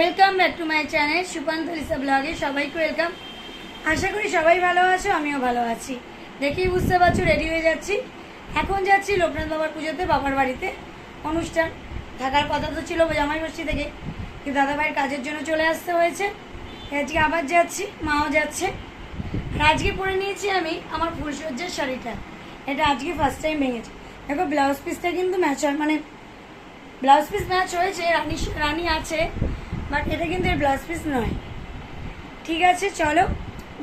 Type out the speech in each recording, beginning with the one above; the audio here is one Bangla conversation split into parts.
Welcome back to my channel Supanta Lisa ব্লগে সবাইকে ওয়েলকাম আশা করি সবাই ভালো আছো, আমিও ভালো আছি। দেখেই বুঝতে পারছ রেডি হয়ে যাচ্ছি। এখন যাচ্ছি লোকনাথ বাবার পুজোতে, বাবার বাড়িতে অনুষ্ঠান। থাকার কথা তো ছিল জামাই বস্তি থেকে, কিন্তু দাদাভাইয়ের কাজের জন্য চলে আসতে হয়েছে। আজকে আবার যাচ্ছি, মাও যাচ্ছে। আর আজকে পরে নিয়েছি আমি আমার ফুলসজ্জার শাড়িটা। এটা আজকে ফার্স্ট টাইম ভেঙেছি। দেখো ব্লাউজ পিসটা কিন্তু ম্যাচ হয়। মানে ব্লাউজ পিস ম্যাচ হয়েছে, রানী রানী আছে। বাট এটা কিন্তু এর ব্লাউজ পিস নয়। ঠিক আছে, চলো,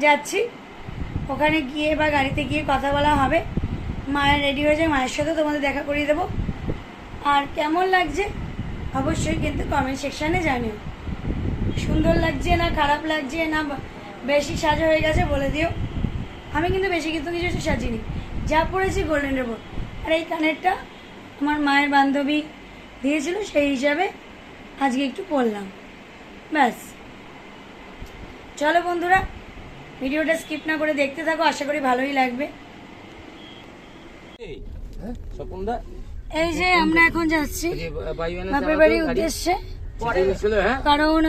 যাচ্ছি। ওখানে গিয়ে বা গাড়িতে গিয়ে কথা বলা হবে। মায়ের রেডি হয়ে যায়, মায়ের সাথে তোমাদের দেখা করিয়ে দেবো। আর কেমন লাগছে? অবশ্যই কিন্তু কমেন্ট সেকশানে জানিও। সুন্দর লাগছে না, খারাপ লাগছে না বেশি সাজা হয়ে গেছে বলে দিও। আমি কিন্তু বেশি কিন্তু কিছু সাজিনি। যা পড়েছি গোল্ডেন রেবো আর এই কানেরটা আমার মায়ের বান্ধবী দিয়েছিল, সেই হিসাবে আজকে একটু পড়লাম। ব্যাস। চলো বন্ধুরা ভিডিওটা স্কিপ না করে দেখতে থাকো আশা করি ভালোই লাগবে। এই যে আমরা এখন যাচ্ছি বাপের বাড়ির উদ্দেশ্যে। হ্যাঁ? কারণ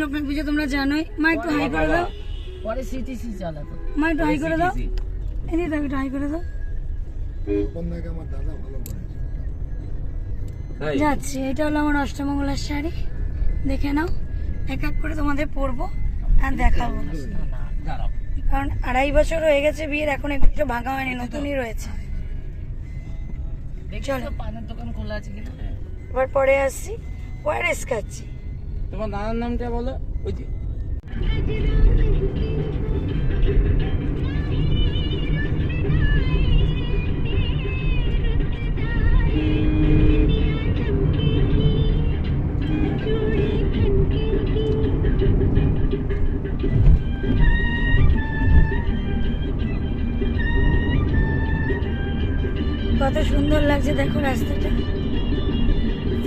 লোকনাথ পুজো তোমরা জানোই। মা একটু হাই করে দাও। পরে সিটিসি চালাতো। মা একটু হাই করে দাও। এদিকে দাও একটু হাই করে দাও। বন্যাকে আমার দাদা ভালো করে তাই? যাচ্ছি এটা হলো আমার অষ্টমঙ্গলার শাড়ি। দেখে নাও। এক এক করে তোমাদের পরবো আর দেখাবো। দাঁড়াও কারণ আড়াই বছর হয়ে গেছে বিয়ের এখন একটু ভাঙা হয়নি নতুনই রয়েছে। দেখছ তো পানের দোকান খোলা আছে কিনা। এবার পরে আসছি। ওয়ারেস খাচ্ছি। তোমার দাদার নামটা বলো ওই যে। দেখো রাস্তাটা।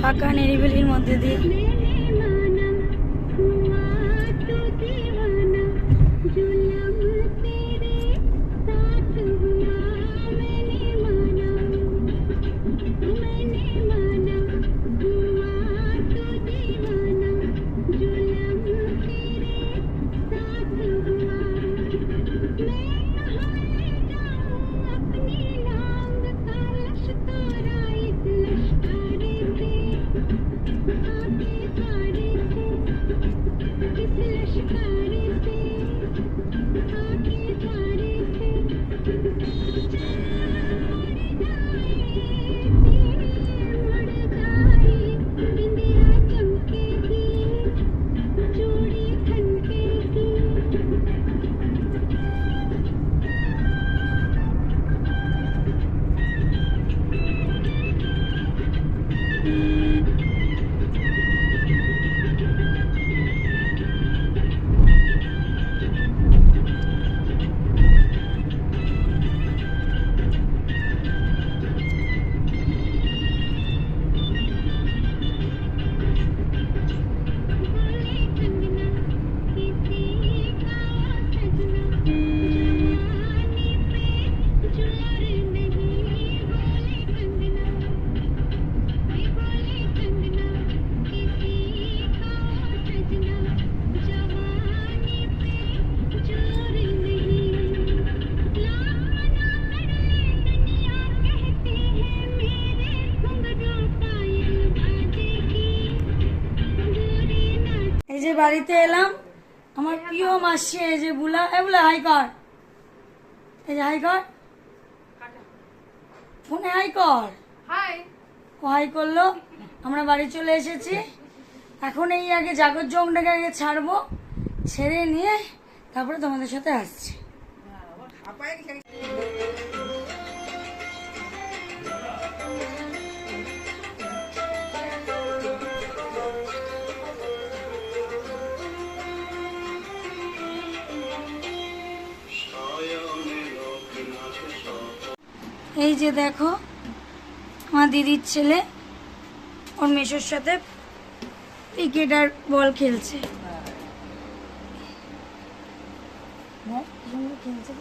ফাঁকা নিরিবিলির মধ্যে দিয়ে। বাড়িতে এলাম। আমার প্রিয় মাসি এই যে বুলা এ বুলা হাই কর। এই যে হাই কর। ফোনে হাই কর। ও হাই করল। আমরা বাড়ি চলে এসেছি। এখন এই আগে জাগর জংটাকে আগে ছাড়বো ছেড়ে নিয়ে তারপরে তোমাদের সাথে আসছি। এই যে দেখো আমার দিদির ছেলে, ওর মেশোর সাথে ক্রিকেট আর বল খেলছে। খেলছে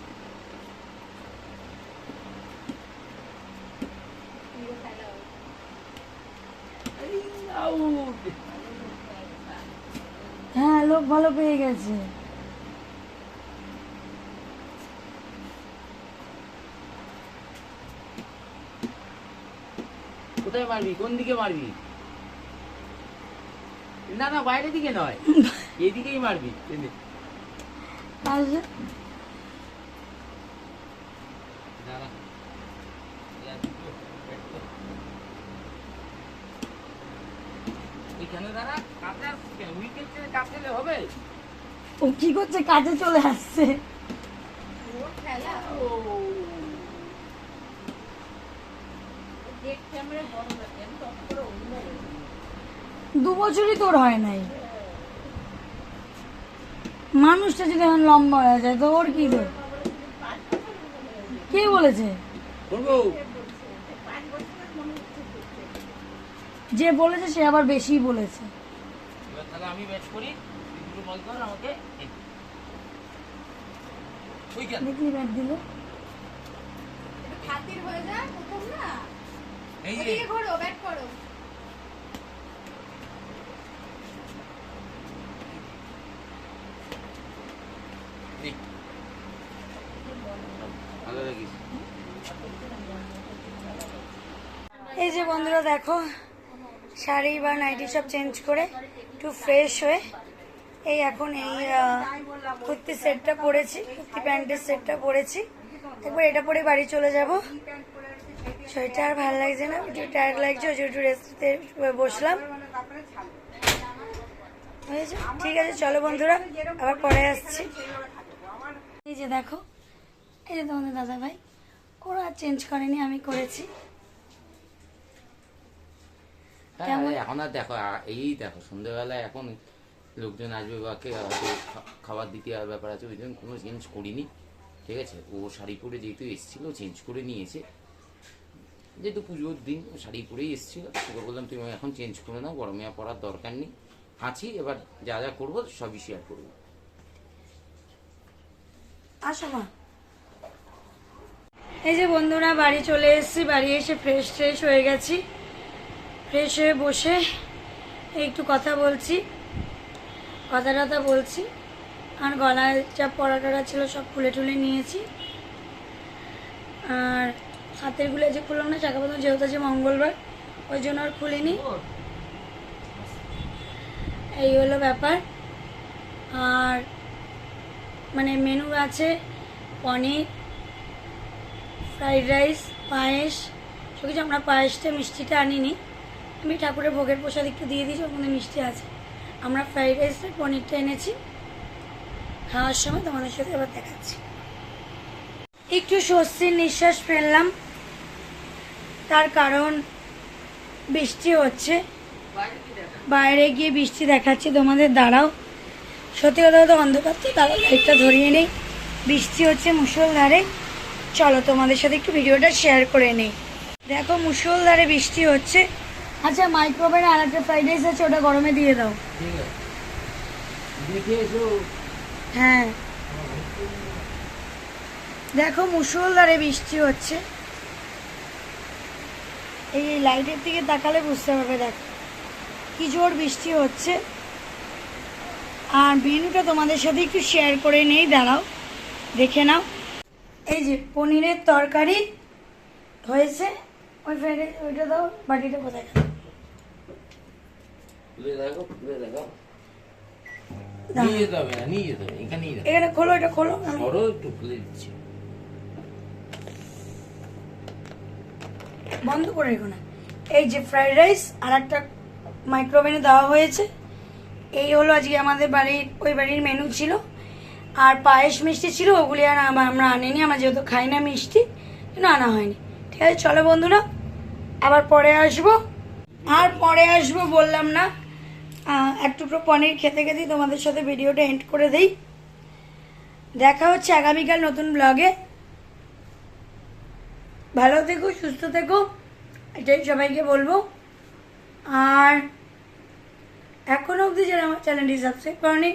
লোক ভালো পেয়ে গেছে। কোথায় মারবি? কোন দিকে মারবি? না না বাইরের দিকে নয়। এইদিকেই মারবি। আচ্ছা। ও কি করছে? কাজে চলে আসছে। দু বছরই তোর হয় নাই। মানুষটা যদি এখন লম্বা হয়ে যায় তো ওর কি কে বলেছে? যে বলেছে সে আবার বেশি বলেছে। তাহলে আমি ব্যাট করি বল কর আমাকে। ব্যাট দিল। খাতির হয়ে যায় প্রথম না? এই যে। ঘোরো ব্যাট করো। এই। যে বন্ধুরা দেখো শাড়ি বা নাইটি সব চেঞ্জ করে একটু ফ্রেশ হয়ে এই এখন এই আহ, কুর্তি সেটটা পরেছি কুর্তি প্যান্টের সেটটা পরেছি। একবার এটা পরে বাড়ি চলে যাব। শরীরটা আর ভালো লাগছে না একটু টায়ার্ড লাগছে ওই একটু রেস্টে বসলাম। হয়েছে? ঠিক আছে চলো বন্ধুরা আবার পরে আসছি। এই যে দেখো এই যে তোমাদের দাদা ভাই ওরা আর চেঞ্জ করেনি আমি করেছি। হ্যাঁ, এখন আর দেখো এই দেখো সন্ধ্যেবেলায় এখন লোকজন আসবে বা কে হয়তো খাবার দিতে আর ব্যাপার আছে ওই জন্য কোনো চেঞ্জ করিনি। ঠিক আছে ও শাড়ি পরে যেহেতু এসেছিল চেঞ্জ করে নিয়েছে। যেহেতু পুজোর দিন শাড়ি পরেই এসেছিল, তোকে বললাম, তুমি এখন চেঞ্জ করে নাও গরমে আর পরার দরকার নেই। আছি, এবার যা যা করব সবই শেয়ার করব। এই যে বন্ধুরা, বাড়ি চলে এসেছি, বাড়ি এসে ফ্রেশ ট্রেশ হয়ে গেছি। ফ্রেশ হয়ে বসে একটু কথা বলছি কথা টথা বলছি। আর গলায় যা পড়া টড়া ছিল সব খুলে টুলে নিয়েছি। আর হাতেরগুলো যে খুললাম না, চাকা বন্ধু, যেহেতু আছে মঙ্গলবার, ওই জন্য আর খুলিনি। এই হলো ব্যাপার। আর মানে মেনু আছে পনির ফ্রাইড রাইস পায়েস সব কিছু আমরা পায়েসটা, মিষ্টিটা আনিনি। আমি ঠাকুরের ভোগের প্রসাদ একটু দিয়ে দিয়েছি মধ্যে মিষ্টি আছে। আমরা ফ্রাইড রাইসের পনিরটা এনেছি। খাওয়ার সময় তোমাদের সাথে আবার দেখাচ্ছি। একটু স্বস্তির নিঃশ্বাস ফেললাম। তার কারণ বৃষ্টি হচ্ছে। বাইরে গিয়ে বৃষ্টি দেখাচ্ছি তোমাদের দাঁড়াও। সত্যি কথা বলতে অন্ধকার তো তাহলে লাইটটা ধরিয়ে নেই। বৃষ্টি হচ্ছে মুসলধারে চলো তোমাদের সাথে একটু ভিডিওটা শেয়ার করে নেই। দেখো মুসলধারে বৃষ্টি হচ্ছে। আচ্ছা মাইক্রোওভেনে আর একটা ফ্রাইড রাইস আছে ওটা গরমে দিয়ে দাও। হ্যাঁ। দেখো মুসলধারে বৃষ্টি হচ্ছে। এই এই লাইটের দিকে তাকালে বুঝতে পারবে দেখ। কি জোর বৃষ্টি হচ্ছে। আর মেনুটা তোমাদের সাথে একটু শেয়ার করে নেই দাঁড়াও দেখে নাও। এই যে পনিরের তরকারি হয়েছে। ওই ফ্রাইডে ওইটা দাও বাটিটা কোথায় এখানে খোলো এটা খোলো। বড় একটু খুলে দিচ্ছি। বন্ধ করে রেখো না। এই যে ফ্রাইড রাইস আর একটা মাইক্রোওভেনে দেওয়া হয়েছে, এই হলো আজকে আমাদের বাড়ির, ওই বাড়ির মেনু ছিল। আর পায়েস মিষ্টি ছিল, ওগুলি আর আম- আমরা আনিনি, আমরা যেহেতু খাই না মিষ্টি কিন্তু আনা হয়নি। ঠিক আছে, চলো বন্ধুরা, আবার পরে আসব। আর পরে আসব বললাম না এক টুকরো পনির খেতে খেতেই তোমাদের সাথে ভিডিওটা এন্ড করে দিই। দেখা হচ্ছে আগামীকাল নতুন ব্লগে ভালো থেকো, সুস্থ থেকো, এটাই সবাইকে বলব। আর এখনও অবধি যারা আমার চ্যানেলটি সাবস্ক্রাইব করনি,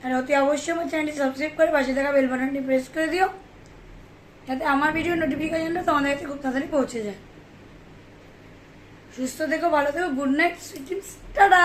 তারা অতি অবশ্যই আমার চ্যানেলটি সাবস্ক্রাইব করে পাশে থাকা বেল বাটনটি প্রেস করে দিও, যাতে আমার ভিডিও নোটিফিকেশনটা তোমাদের কাছে খুব তাড়াতাড়ি পৌঁছে যায়। সুস্থ থেকো, ভালো থেকো গুড নাইট সুইট টাটা